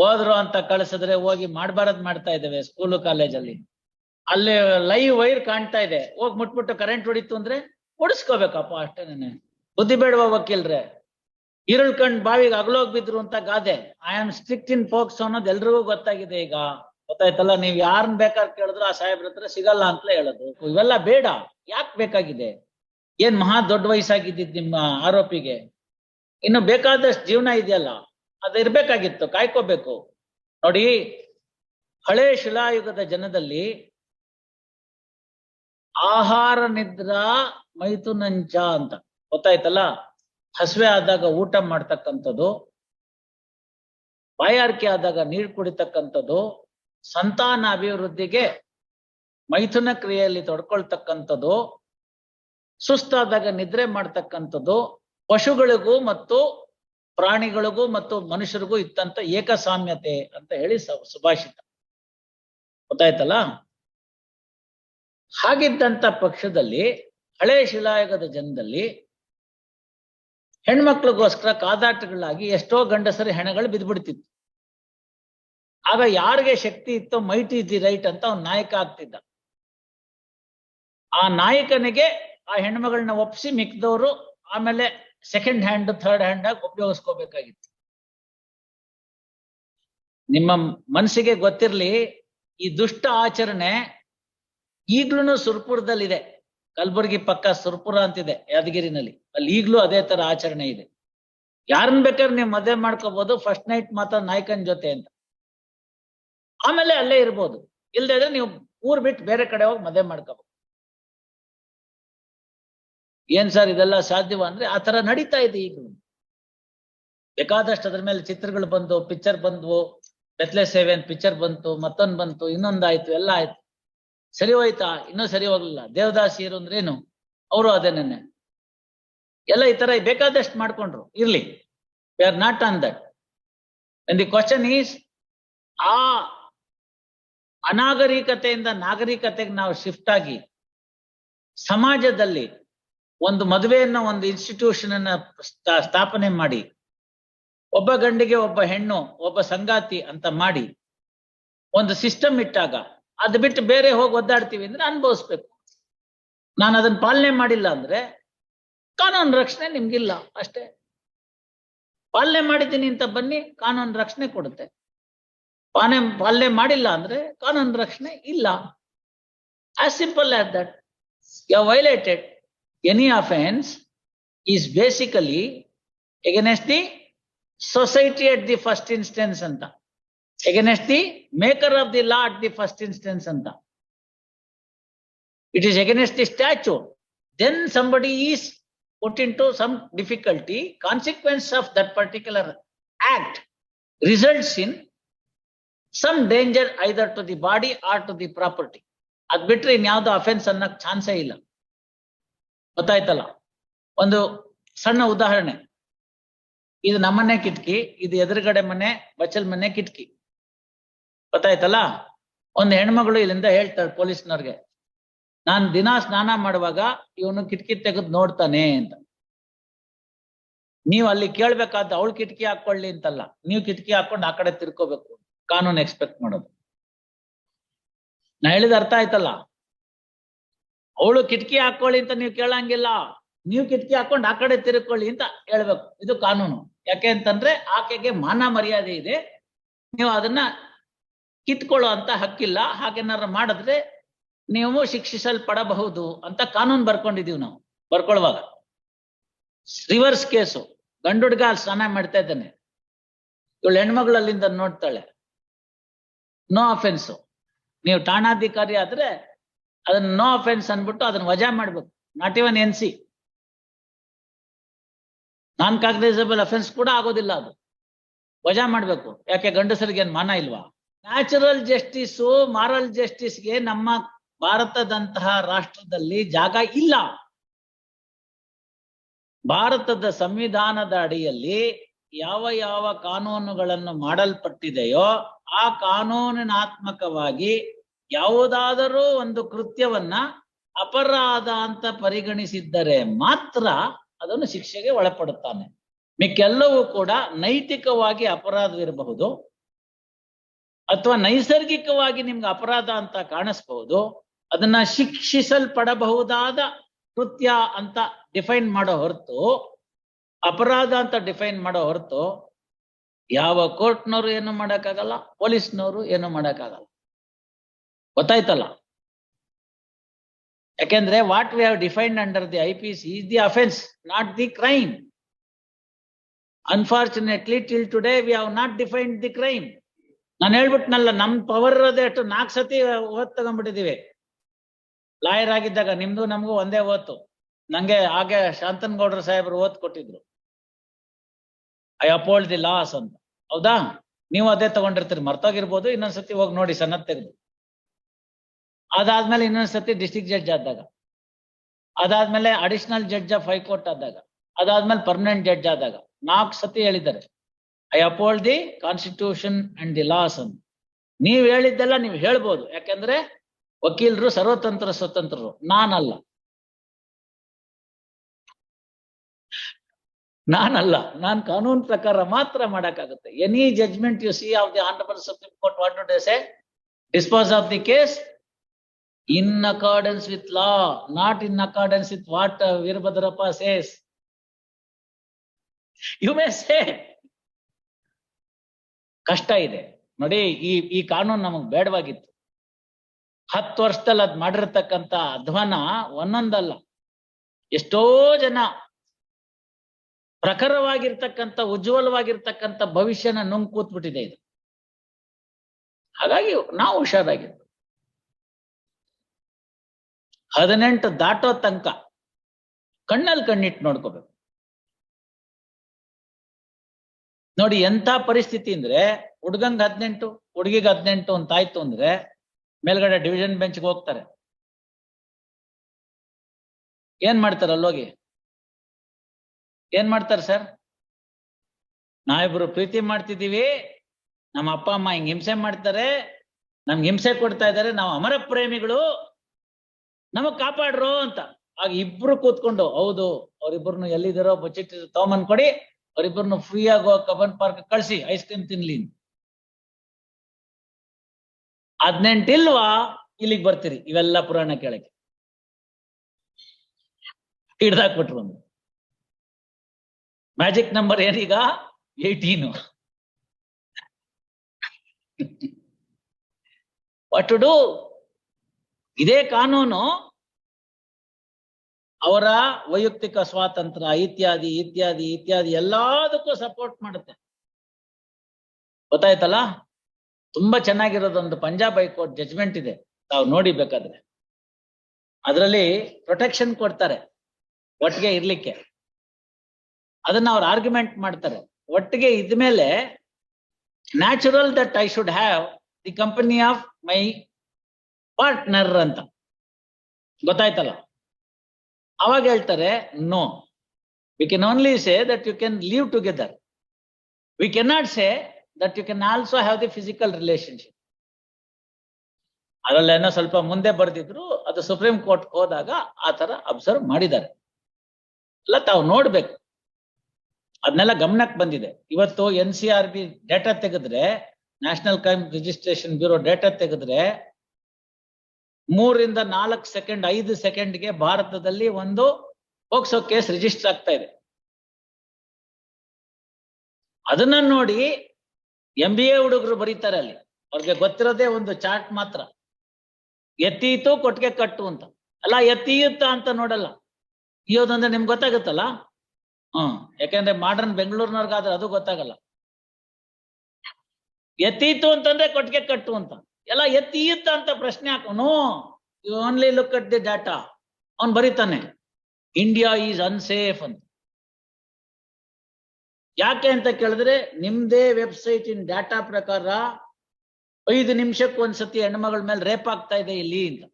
ಹೋದ್ರು ಅಂತ ಕಳಿಸಿದ್ರೆ ಹೋಗಿ ಮಾಡಬಾರದ್ ಮಾಡ್ತಾ ಇದ್ದೇವೆ ಸ್ಕೂಲು ಕಾಲೇಜಲ್ಲಿ ಅಲ್ಲಿ. ಲೈವ್ ವೈರ್ ಕಾಣ್ತಾ ಇದೆ. ಹೋಗಿ ಮುಟ್ಬಿಟ್ಟು ಕರೆಂಟ್ ಹೊಡಿತು ಅಂದ್ರೆ ಓಡಿಸ್ಕೋಬೇಕಪ್ಪ ಅಷ್ಟೇನೆ. ಬುದ್ಧಿ ಬೇಡವ ವಕೀಲ್ರೆ? ಈರುಳ್ ಕಂಡ್ ಬಾವಿಗೆ ಅಗಲೋಗ್ ಬಿದ್ರು ಅಂತ ಗಾದೆ. I am strict in focus ಅನ್ನೋದು ಎಲ್ರಿಗೂ ಗೊತ್ತಾಗಿದೆ ಈಗ. ಗೊತ್ತಾಯ್ತಲ್ಲ, ನೀವ್ ಯಾರನ್ನ ಬೇಕಾದ್ರೆ ಕೇಳಿದ್ರು ಆ ಸಾಹೇಬ್ರ ಹತ್ರ ಸಿಗಲ್ಲ ಅಂತಲೇ ಹೇಳೋದು. ಇವೆಲ್ಲ ಬೇಡ. ಯಾಕೆ ಬೇಕಾಗಿದೆ? ಏನ್ ಮಹಾ ದೊಡ್ಡ ವಯಸ್ಸಾಗಿದ್ದಿದ್ ನಿಮ್ಮ ಆರೋಪಿಗೆ? ಇನ್ನು ಬೇಕಾದಷ್ಟು ಜೀವನ ಇದೆಯಲ್ಲ. ಅದು ಇರ್ಬೇಕಾಗಿತ್ತು ಕಾಯ್ಕೋಬೇಕು. ನೋಡಿ, ಹಳೆ ಶಿಲಾಯುಗದ ಜನದಲ್ಲಿ ಆಹಾರ ನಿದ್ರಾ ಮೈಥುನಂಚ ಅಂತ ಗೊತ್ತಾಯ್ತಲ್ಲ? ಹಸುವೆ ಆದಾಗ ಊಟ ಮಾಡ್ತಕ್ಕಂಥದ್ದು, ಬಾಯಾರಿಕೆ ಆದಾಗ ನೀರು ಕುಡಿತಕ್ಕಂಥದ್ದು, ಸಂತಾನ ಅಭಿವೃದ್ಧಿಗೆ ಮೈಥುನ ಕ್ರಿಯೆಯಲ್ಲಿ ತೊಡ್ಕೊಳ್ತಕ್ಕಂಥದ್ದು, ಸುಸ್ತಾದಾಗ ನಿದ್ರೆ ಮಾಡ್ತಕ್ಕಂಥದ್ದು, ಪಶುಗಳಿಗೂ ಮತ್ತು ಪ್ರಾಣಿಗಳಿಗೂ ಮತ್ತು ಮನುಷ್ಯರಿಗೂ ಇತ್ತಂತ ಏಕಸಾಮ್ಯತೆ ಅಂತ ಹೇಳಿ ಸುಭಾಷಿತ. ಗೊತ್ತಾಯ್ತಲ್ಲ? ಹಾಗಿದ್ದಂತ ಪಕ್ಷದಲ್ಲಿ, ಹಳೆ ಶಿಲಾಯುಗದ ಜನದಲ್ಲಿ ಹೆಣ್ಮಕ್ಳಿಗೋಸ್ಕರ ಕಾದಾಟಗಳಾಗಿ ಎಷ್ಟೋ ಗಂಡಸರಿ ಹೆಣಗಳು ಬಿದ್ಬಿಡ್ತಿತ್ತು. ಆಗ ಯಾರಿಗೆ ಶಕ್ತಿ ಇತ್ತೋ, ಮೈಟ್ ಇಸ್ ದಿ ರೈಟ್ ಅಂತ ಅವ್ನು ನಾಯಕ ಆಗ್ತಿದ್ದ. ಆ ನಾಯಕನಿಗೆ ಆ ಹೆಣ್ಮಗಳನ್ನ ಒಪ್ಪಿಸಿ ಮಿಕ್ದವರು, ಆಮೇಲೆ ಸೆಕೆಂಡ್ ಹ್ಯಾಂಡ್ ಥರ್ಡ್ ಹ್ಯಾಂಡ್ ಆಗಿ ಉಪಯೋಗಿಸ್ಕೋಬೇಕಾಗಿತ್ತು. ನಿಮ್ಮ ಮನಸ್ಸಿಗೆ ಗೊತ್ತಿರ್ಲಿ, ಈ ದುಷ್ಟ ಆಚರಣೆ ಈಗ್ಲೂ ಸುರ್ಪುರದಲ್ಲಿದೆ. ಕಲಬುರಗಿ ಪಕ್ಕ ಸುರ್ಪುರ ಅಂತಿದೆ, ಯಾದಗಿರಿನಲ್ಲಿ. ಅಲ್ಲಿ ಈಗ್ಲೂ ಅದೇ ತರ ಆಚರಣೆ ಇದೆ. ಯಾರನ್ನ ಬೇಕಾದ್ರೆ ನೀವು ಮದುವೆ ಮಾಡ್ಕೋಬಹುದು ಫಸ್ಟ್ ನೈಟ್ ಮಾತ್ರ ನಾಯಕನ ಜೊತೆ ಅಂತ. ಆಮೇಲೆ ಅಲ್ಲೇ ಇರ್ಬೋದು. ಇಲ್ದೇ ನೀವು ಊರ್ ಬಿಟ್ಟು ಬೇರೆ ಕಡೆ ಹೋಗಿ ಮದುವೆ ಮಾಡ್ಕೋಬಹುದು ಏನ್ ಸರ್ ಇದೆಲ್ಲ ಸಾಧ್ಯವ ಅಂದ್ರೆ ಆ ತರ ನಡೀತಾ ಇದೆ ಈಗ ಬೇಕಾದಷ್ಟು ಅದ್ರ ಮೇಲೆ ಚಿತ್ರಗಳು ಬಂದು ಪಿಕ್ಚರ್ ಬಂದ್ವು ಬೆತ್ಲೆ ಸೇವೆ ಅಂತ ಪಿಕ್ಚರ್ ಬಂತು, ಮತ್ತೊಂದ್ ಬಂತು, ಇನ್ನೊಂದಾಯ್ತು, ಎಲ್ಲ ಆಯ್ತು. ಸರಿ ಹೋಯ್ತಾ? ಇನ್ನೂ ಸರಿ ಹೋಗ್ಲಿಲ್ಲ. ದೇವದಾಸಿಯರು ಅಂದ್ರೇನು ಅವರು ಅದನ್ನೇ ಎಲ್ಲ ಈ ತರ ಬೇಕಾದಷ್ಟು ಮಾಡ್ಕೊಂಡ್ರು. ಇರ್ಲಿ. We are not on that the question is ಆ ಅನಾಗರಿಕತೆಯಿಂದ ನಾಗರಿಕತೆಗೆ ನಾವು ಶಿಫ್ಟ್ ಆಗಿ, ಸಮಾಜದಲ್ಲಿ ಒಂದು ಮದುವೆಯನ್ನ ಒಂದು ಇನ್ಸ್ಟಿಟ್ಯೂಷನ್ ಅನ್ನ ಸ್ಥಾ- ಸ್ಥಾಪನೆ ಮಾಡಿ, ಒಬ್ಬ ಗಂಡಿಗೆ ಒಬ್ಬ ಹೆಣ್ಣು, ಒಬ್ಬ ಸಂಗಾತಿ ಅಂತ ಮಾಡಿ, ಒಂದು ಸಿಸ್ಟಮ್ ಇಟ್ಟಾಗ, ಅದ್ ಬಿಟ್ಟು ಬೇರೆ ಹೋಗಿ ಒದ್ದಾಡ್ತೀವಿ ಅಂದ್ರೆ ಅನುಭವಿಸ್ಬೇಕು. ನಾನು ಅದನ್ನ ಪಾಲನೆ ಮಾಡಿಲ್ಲ ಅಂದ್ರೆ ಕಾನೂನು ರಕ್ಷಣೆ ನಿಮ್ಗಿಲ್ಲ, ಅಷ್ಟೇ. ಪಾಲನೆ ಮಾಡಿದ್ದೀನಿ ಅಂತ ಬನ್ನಿ, ಕಾನೂನು ರಕ್ಷಣೆ ಕೊಡುತ್ತೆ. ಪಾಲನೆ ಪಾಲನೆ ಮಾಡಿಲ್ಲ ಅಂದ್ರೆ ಕಾನೂನು ರಕ್ಷಣೆ ಇಲ್ಲ. As simple as that you violated Any offence is basically against the society at the first instance ಅಂತ against the maker of the law at the first instance ಅಂತ it is against the statute, then somebody is put into some difficulty, consequence of that particular act results in some danger either to the body or to the property. ಅದ್ ಬಿಟ್ರೆ ಇನ್ಯಾವ್ದು offence ಅನ್ನಕ್ ಚಾನ್ಸೇ ಇಲ್ಲ ಗೊತ್ತಾಯ್ತಲ್ಲ? ಒಂದು ಸಣ್ಣ ಉದಾಹರಣೆ. ಇದು ನಮ್ಮನೆ ಕಿಟಕಿ, ಇದು ಎದುರುಗಡೆ ಮನೆ, ಬಚ್ಚಲ್ ಮನೆ ಕಿಟಕಿ. ಗೊತ್ತಾಯ್ತಲ್ಲ? ಒಂದು ಹೆಣ್ಮಗಳು ಇಲ್ಲಿಂದ ಹೇಳ್ತಾಳೆ ಪೊಲೀಸ್ನವ್ರಿಗೆ, ನಾನ್ ದಿನಾ ಸ್ನಾನ ಮಾಡುವಾಗ ಇವನು ಕಿಟಕಿ ತೆಗೆದು ನೋಡ್ತಾನೆ ಅಂತ. ನೀವು ಅಲ್ಲಿ ಕೇಳ್ಬೇಕಾದ ಅವಳು ಕಿಟಕಿ ಹಾಕೊಳ್ಳಿ ಅಂತಲ್ಲ. ನೀವು ಕಿಟಕಿ ಹಾಕೊಂಡು ಆ ಕಡೆ ತಿರ್ಕೋಬೇಕು. ಕಾನೂನು ಎಕ್ಸ್ಪೆಕ್ಟ್ ಮಾಡೋದು. ನಾ ಹೇಳಿದ ಅರ್ಥ ಆಯ್ತಲ್ಲ? ಅವಳು ಕಿಟಕಿ ಹಾಕೊಳ್ಳಿ ಅಂತ ನೀವು ಕೇಳಂಗಿಲ್ಲ. ನೀವು ಕಿಟಕಿ ಹಾಕೊಂಡು ಆ ಕಡೆ ತಿರುಕೊಳ್ಳಿ ಅಂತ ಹೇಳ್ಬೇಕು. ಇದು ಕಾನೂನು. ಯಾಕೆ ಅಂತಂದ್ರೆ ಆಕೆಗೆ ಮಾನ ಮರ್ಯಾದೆ ಇದೆ. ನೀವು ಅದನ್ನ ಕಿತ್ಕೊಳ್ಳೋ ಅಂತ ಹಕ್ಕಿಲ್ಲ. ಹಾಗೇನಾರ ಮಾಡಿದ್ರೆ ನೀವು ಶಿಕ್ಷಿಸಲ್ಪಡಬಹುದು ಅಂತ ಕಾನೂನು ಬರ್ಕೊಂಡಿದೀವಿ ನಾವು. ಬರ್ಕೊಳ್ಳುವಾಗ. Reverse case. ಗಂಡು ಹುಡ್ಗ ಅಲ್ಲಿ ಸ್ನಾನ ಮಾಡ್ತಾ ಇದ್ದಾನೆ. ಇವಳು ಹೆಣ್ಮಗಳಲ್ಲಿಂದ ನೋಡ್ತಾಳೆ. ನೋ ಅಫೆನ್ಸು ನೀವು ಠಾಣಾಧಿಕಾರಿ ಆದ್ರೆ ಅದನ್ನ ನೋ ಅಫೆನ್ಸ್ ಅಂದ್ಬಿಟ್ಟು ಅದನ್ನ ವಜಾ ಮಾಡ್ಬೇಕು. Not even N C non cognizable offence ಕೂಡ ಆಗೋದಿಲ್ಲ ಅದು. ವಜಾ ಮಾಡ್ಬೇಕು. ಯಾಕೆ ಗಂಡಸರಿಗೆ ಏನ್ ಮಾನ ಇಲ್ವಾ? ನ್ಯಾಚುರಲ್ ಜಸ್ಟಿಸು ಮಾರಲ್ ಜಸ್ಟಿಸ್ಗೆ ನಮ್ಮ ಭಾರತದಂತಹ ರಾಷ್ಟ್ರದಲ್ಲಿ ಜಾಗ ಇಲ್ಲ. ಭಾರತದ ಸಂವಿಧಾನದ ಅಡಿಯಲ್ಲಿ ಯಾವ ಯಾವ ಕಾನೂನುಗಳನ್ನು ಮಾಡಲ್ಪಟ್ಟಿದೆಯೋ ಆ ಕಾನೂನಿನಾತ್ಮಕವಾಗಿ ಯಾವುದಾದರೂ ಒಂದು ಕೃತ್ಯವನ್ನ ಅಪರಾಧ ಅಂತ ಪರಿಗಣಿಸಿದ್ದರೆ ಮಾತ್ರ ಅದನ್ನು ಶಿಕ್ಷೆಗೆ ಒಳಪಡುತ್ತಾನೆ. ಮಿಕ್ಕೆಲ್ಲವೂ ಕೂಡ ನೈತಿಕವಾಗಿ ಅಪರಾಧವಿರಬಹುದು ಅಥವಾ ನೈಸರ್ಗಿಕವಾಗಿ ನಿಮ್ಗೆ ಅಪರಾಧ ಅಂತ ಕಾಣಿಸ್ಬಹುದು. ಅದನ್ನ ಶಿಕ್ಷಿಸಲ್ಪಡಬಹುದಾದ ಕೃತ್ಯ ಅಂತ ಡಿಫೈನ್ ಮಾಡೋ ಹೊರತು, ಅಪರಾಧ ಅಂತ ಡಿಫೈನ್ ಮಾಡೋ ಹೊರತು ಯಾವ ಕೋರ್ಟ್ನವರು ಏನು ಮಾಡಕ್ಕಾಗಲ್ಲ, ಪೊಲೀಸ್ನವರು ಏನು ಮಾಡಕ್ಕಾಗಲ್ಲ. ಗೊತ್ತಾಯ್ತಲ್ಲ? ಯಾಕೆಂದ್ರೆ what we have defined under the I P C is the offence not the crime unfortunately till today we have not defined the crime ನಾನು ಹೇಳ್ಬಿಟ್ನಲ್ಲ, ನಮ್ ಪವರ್ ಇರೋದೇ ಅಷ್ಟು ನಾಲ್ಕು ಸತಿ ಓದ್ ತಗೊಂಡ್ಬಿಟ್ಟಿದೀವಿ. ಲಾಯರ್ ಆಗಿದ್ದಾಗ ನಿಮ್ದು, ನಮಗೂ ಒಂದೇ ಓತು. ನಂಗೆ ಹಾಗೆ ಶಾಂತನ್ ಗೌಡ್ರ ಸಾಹೇಬರು ಓದ್ ಕೊಟ್ಟಿದ್ರು. ಐ ಅಪೋಲ್ಡ್ ದಿ ಲಾಸ್ ಅಂತ. ಹೌದಾ? ನೀವು ಅದೇ ತಗೊಂಡಿರ್ತೀರಿ. ಮರ್ತೋಗಿರ್ಬೋದು, ಇನ್ನೊಂದ್ಸತಿ ಹೋಗಿ ನೋಡಿ ಸನ್ನತ್ ತೆಗೆದು. ಅದಾದ್ಮೇಲೆ ಇನ್ನೊಂದ್ಸತಿ ಡಿಸ್ಟ್ರಿಕ್ಟ್ ಜಡ್ಜ್ ಆದಾಗ. ಅದಾದ್ಮೇಲೆ ಅಡಿಷನಲ್ ಜಡ್ಜ್ ಆಫ್ ಹೈಕೋರ್ಟ್ ಆದಾಗ. ಅದಾದ್ಮೇಲೆ ಪರ್ಮನೆಂಟ್ ಜಡ್ಜ್ ಆದಾಗ. ನಾಲ್ಕು ಸತಿ ಹೇಳಿದ್ದಾರೆ. I upheld the constitution and the laws ಅಂತ ನೀವ್ ಹೇಳಿದ್ದೆಲ್ಲ ನೀವು ಹೇಳ್ಬೋದು. ಯಾಕಂದ್ರೆ ವಕೀಲರು ಸರ್ವತಂತ್ರ ಸ್ವತಂತ್ರರು. ನಾನಲ್ಲ. ನಾನಲ್ಲ. ನಾನ್ ಕಾನೂನು ಪ್ರಕಾರ ಮಾತ್ರ ಮಾಡಕ್ಕಾಗುತ್ತೆ. Any judgement you see of the honourable supreme court what say dispose of the case in accordance with law not in accordance with what Veerabhadrappa says you may say ಕಷ್ಟ ಇದೆ. ನೋಡಿ, ಈ ಈ ಕಾನೂನು ನಮಗ್ ಬೇಡವಾಗಿತ್ತು. ಹತ್ತು ವರ್ಷದಲ್ಲಿ ಅದ್ ಮಾಡಿರ್ತಕ್ಕಂತ ಅಧ್ವಾನ ಒಂದೊಂದಲ್ಲ. ಎಷ್ಟೋ ಜನ ಪ್ರಖರವಾಗಿರ್ತಕ್ಕಂಥ, ಉಜ್ವಲವಾಗಿರ್ತಕ್ಕಂಥ ಭವಿಷ್ಯನ ನುಂಗ್ ಕೂತ್ಬಿಟ್ಟಿದೆ ಇದು. ಹಾಗಾಗಿ ನಾವು ಹುಷಾರಾಗಿದ್ದು ಹದಿನೆಂಟು ದಾಟೋ ತನಕ ಕಣ್ಣಲ್ಲಿ ಕಣ್ಣಿಟ್ಟು ನೋಡ್ಕೋಬೇಕು. ನೋಡಿ ಎಂತ ಪರಿಸ್ಥಿತಿ ಅಂದ್ರೆ ಹುಡ್ಗಂಗ್ ಹದಿನೆಂಟು, ಹುಡುಗಿಗೆ ಹದಿನೆಂಟು ಅಂತ ಆಯ್ತು ಅಂದ್ರೆ ಮೇಲ್ಗಡೆ ಡಿವಿಷನ್ ಬೆಂಚ್ಗೆ ಹೋಗ್ತಾರೆ. ಏನ್ ಮಾಡ್ತಾರೆ ಅಲ್ಲೋಗಿ? ಏನ್ ಮಾಡ್ತಾರೆ ಸರ್? ನಾವಿಬ್ರು ಪ್ರೀತಿ ಮಾಡ್ತಿದ್ದೀವಿ, ನಮ್ಮ ಅಪ್ಪ, ಅಮ್ಮ ಹಿಂಗ್ ಹಿಂಸೆ ಮಾಡ್ತಾರೆ, ನಮ್ಗೆ ಹಿಂಸೆ ಕೊಡ್ತಾ ಇದ್ದಾರೆ, ನಾವು ಅಮರ ಪ್ರೇಮಿಗಳು ನಮಗ್ ಕಾಪಾಡ್ರೋ ಅಂತ. ಆಗ ಇಬ್ರು ಕೂತ್ಕೊಂಡು, ಹೌದು ಅವ್ರಿಬ್ರು ಎಲ್ಲಿದ್ದಾರೋ ಬಜೆಟ್ ತಗೊಂಬಂದ್ ಕೊಡಿ ಅವ್ರಿಬ್ರು ಫ್ರೀ ಆಗೋ ಕಬನ್ ಪಾರ್ಕ್ ಕಳ್ಸಿ ಐಸ್ ಕ್ರೀಮ್ ತಿನ್ಲಿ ಹದಿನೆಂಟಿಲ್ವಾ ಇಲ್ಲಿಗೆ ಬರ್ತೀರಿ, ಇವೆಲ್ಲ ಪುರಾಣ ಕೇಳಕ್ಕೆ. ಹಿಡ್ದಾಕ್ಬಿಟ್ರು ಒಂದು ಮ್ಯಾಜಿಕ್ ನಂಬರ್ ಏನೀಗ? ಏಯ್ಟೀನು ವಾಟ್ ಟು ಡೂ ಇದೇ ಕಾನೂನು ಅವರ ವೈಯಕ್ತಿಕ ಸ್ವಾತಂತ್ರ್ಯ, ಇತ್ಯಾದಿ ಇತ್ಯಾದಿ ಇತ್ಯಾದಿ ಎಲ್ಲದಕ್ಕೂ ಸಪೋರ್ಟ್ ಮಾಡುತ್ತೆ. ಗೊತ್ತಾಯ್ತಲ್ಲ? ತುಂಬಾ ಚೆನ್ನಾಗಿರೋದೊಂದು ಪಂಜಾಬ್ ಹೈಕೋರ್ಟ್ ಜಜ್ಮೆಂಟ್ ಇದೆ. ತಾವು ನೋಡಿ ಬೇಕಾದ್ರೆ. ಅದರಲ್ಲಿ ಪ್ರೊಟೆಕ್ಷನ್ ಕೊಡ್ತಾರೆ, ಒಟ್ಟಿಗೆ ಇರ್ಲಿಕ್ಕೆ. ಅದನ್ನ ಅವ್ರು ಆರ್ಗ್ಯುಮೆಂಟ್ ಮಾಡ್ತಾರೆ. ಒಟ್ಟಿಗೆ ಇದ್ಮೇಲೆ natural that I should have the company of my partner ಅಂತ. ಗೊತ್ತಾಯ್ತಲ್ಲ? ಅವಾಗ ಹೇಳ್ತಾರೆ no we can only say that you can live together we can not say that you can also have the physical relationship ಅದರಲ್ಲೇನೋ ಸ್ವಲ್ಪ ಮುಂದೆ ಬರೆದಿದ್ರು, ಅದು supreme court ಹೋದಾಗ ಆ ತರ ಅಬ್ಸರ್ವ್ ಮಾಡಿದ್ದಾರೆ. ಅಲ್ಲ, ತಾವು ನೋಡ್ಬೇಕು. ಅದನ್ನೆಲ್ಲ ಗಮನಕ್ಕೆ ಬಂದಿದೆ. ಇವತ್ತು N C R B data ತೆಗೆದ್ರೆ national crime registration bureau data ತೆಗೆದ್ರೆ ಮೂರರಿಂದ ನಾಲ್ಕು ಸೆಕೆಂಡ್, ಐದು ಸೆಕೆಂಡ್ಗೆ ಭಾರತದಲ್ಲಿ ಒಂದು ಪೋಕ್ಸೋ ಕೇಸ್ ರಿಜಿಸ್ಟರ್ ಆಗ್ತಾ ಇದೆ. ಅದನ್ನ ನೋಡಿ ಎಂ ಬಿ ಎ ಹುಡುಗರು ಬರೀತಾರೆ ಅಲ್ಲಿ. ಅವ್ರಿಗೆ ಗೊತ್ತಿರೋದೇ ಒಂದು ಚಾರ್ಟ್ ಮಾತ್ರ. ಎತ್ತೀತು ಕೊಟ್ಟಿಗೆ ಕಟ್ಟು ಅಂತ. ಅಲ್ಲ, ಎತ್ತೀಯುತ್ತ ಅಂತ ನೋಡಲ್ಲ. ಇಯೋದಂದ್ರೆ ನಿಮ್ಗೆ ಗೊತ್ತಾಗುತ್ತಲ್ಲ? ಹ್ಮ್ ಯಾಕೆಂದ್ರೆ ಮಾಡರ್ನ್ ಬೆಂಗಳೂರಿನವ್ರಿಗಾದ್ರೆ ಅದು ಗೊತ್ತಾಗಲ್ಲ. ಎತ್ತೀತು ಅಂತಂದ್ರೆ ಕೊಟ್ಟಿಗೆ ಕಟ್ಟು ಅಂತ. ಎಲ್ಲ ಎತ್ತೀಯುತ್ತ ಅಂತ ಪ್ರಶ್ನೆ ಹಾಕೋನು. You only look at the data ಅವನ್ ಬರೀತಾನೆ ಇಂಡಿಯಾ ಈಸ್ ಅನ್ಸೇಫ್ ಅಂತ. ಯಾಕೆ ಅಂತ ಕೇಳಿದ್ರೆ, ನಿಮ್ದೇ ವೆಬ್ಸೈಟ್ ಇನ್ ಡಾಟಾ ಪ್ರಕಾರ ಐದು ನಿಮಿಷಕ್ಕೆ ಒಂದ್ಸತಿ ಹೆಣ್ಮಗಳ ಮೇಲೆ ರೇಪ್ ಆಗ್ತಾ ಇದೆ ಇಲ್ಲಿ ಅಂತ.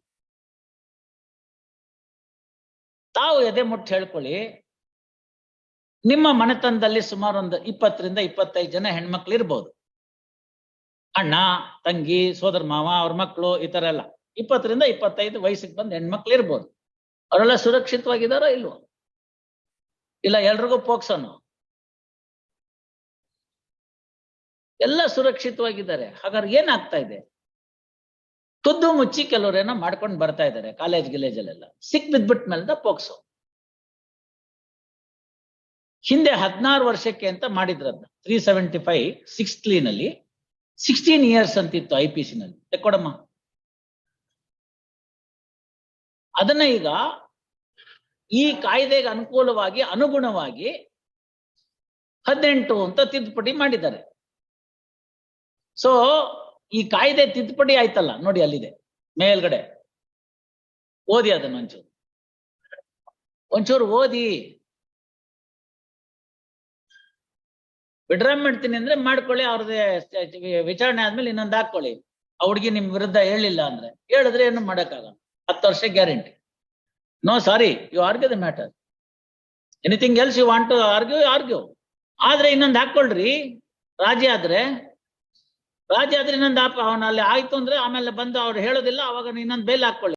ತಾವು ಎದೆ ಮುಟ್ಟು ಹೇಳ್ಕೊಳ್ಳಿ, ನಿಮ್ಮ ಮನೆತನದಲ್ಲಿ ಸುಮಾರು ಒಂದು ಇಪ್ಪತ್ತರಿಂದ ಇಪ್ಪತ್ತೈದು ಜನ ಹೆಣ್ಮಕ್ಳು ಇರ್ಬೋದು. ಅಣ್ಣ, ತಂಗಿ, ಸೋದರ ಮಾವ, ಅವ್ರ ಮಕ್ಕಳು ಈ ತರ ಎಲ್ಲ. ಇಪ್ಪತ್ತರಿಂದ ಇಪ್ಪತ್ತೈದು ವಯಸ್ಸಿಗೆ ಬಂದ ಹೆಣ್ಮಕ್ಳು ಇರ್ಬೋದು. ಅವರೆಲ್ಲ ಸುರಕ್ಷಿತವಾಗಿದಾರೋ ಇಲ್ವೋ? ಇಲ್ಲ, ಎಲ್ರಿಗೂ ಪೋಕ್ಸೋನು? ಎಲ್ಲ ಸುರಕ್ಷಿತವಾಗಿದ್ದಾರೆ. ಹಾಗಾದ್ರೆ ಏನಾಗ್ತಾ ಇದೆ? ತುದ್ದು ಮುಚ್ಚಿ ಕೆಲವರೇನೋ ಮಾಡ್ಕೊಂಡು ಬರ್ತಾ ಇದ್ದಾರೆ ಕಾಲೇಜ್ ಗಿಲೇಜಲ್ಲೆಲ್ಲ. ಸಿಕ್ ಬಿದ್ಬಿಟ್ ಮೇಲೆ ಪೋಕ್ಸೋ. ಹಿಂದೆ ಹದಿನಾರು ವರ್ಷಕ್ಕೆ ಅಂತ ಮಾಡಿದ್ರದ್ನ. ತ್ರೀ ಸೆವೆಂಟಿ ಫೈವ್ ಸಿಕ್ಸ್ನಲ್ಲಿ. ಸಿಕ್ಸ್ಟೀನ್ ಇಯರ್ಸ್ ಅಂತಿತ್ತು ಐ ಪಿ ಸಿ ನಲ್ಲಿ. ತೆಕ್ಕೊಡಮ್ಮ ಅದನ್ನ ಈಗ ಈ ಕಾಯ್ದೆಗೆ ಅನುಕೂಲವಾಗಿ, ಅನುಗುಣವಾಗಿ ಹದಿನೆಂಟು ಅಂತ ತಿದ್ದುಪಡಿ ಮಾಡಿದ್ದಾರೆ. ಸೊ ಈ ಕಾಯ್ದೆ ತಿದ್ದುಪಡಿ ಆಯ್ತಲ್ಲ, ನೋಡಿ ಅಲ್ಲಿದೆ, ಮೇಲ್ಗಡೆ. ಓದಿ ಅದನ್ನ ಒಂಚೂರು. ಒಂಚೂರು ಓದಿ. ವಿಡ್ರಾ ಮಾಡ್ತೀನಿ ಅಂದ್ರೆ ಮಾಡ್ಕೊಳ್ಳಿ, ಅವ್ರದ್ದೇ ವಿಚಾರಣೆ ಆದ್ಮೇಲೆ ಇನ್ನೊಂದು ಹಾಕೊಳ್ಳಿ. ಆ ಹುಡುಗಿ ನಿಮ್ ವಿರುದ್ಧ ಹೇಳಿಲ್ಲ ಅಂದ್ರೆ ಹೇಳಿದ್ರೆ ಏನು ಮಾಡಕ್ಕಾಗಲ್ಲ. ಹತ್ತು ವರ್ಷ guarantee. No sorry you argue the matter anything else you want to argue argue ಆದ್ರೆ ಇನ್ನೊಂದು ಹಾಕೊಳ್ರಿ. ರಾಜಿ ಆದ್ರೆ ರಾಜಿ ಆದ್ರೆ ಇನ್ನೊಂದು ಅಲ್ಲಿ ಆಯ್ತು ಅಂದ್ರೆ ಆಮೇಲೆ ಬಂದು ಅವ್ರು ಹೇಳೋದಿಲ್ಲ, ಅವಾಗ ಇನ್ನೊಂದು ಬೇಲ್ ಹಾಕೊಳ್ಳಿ.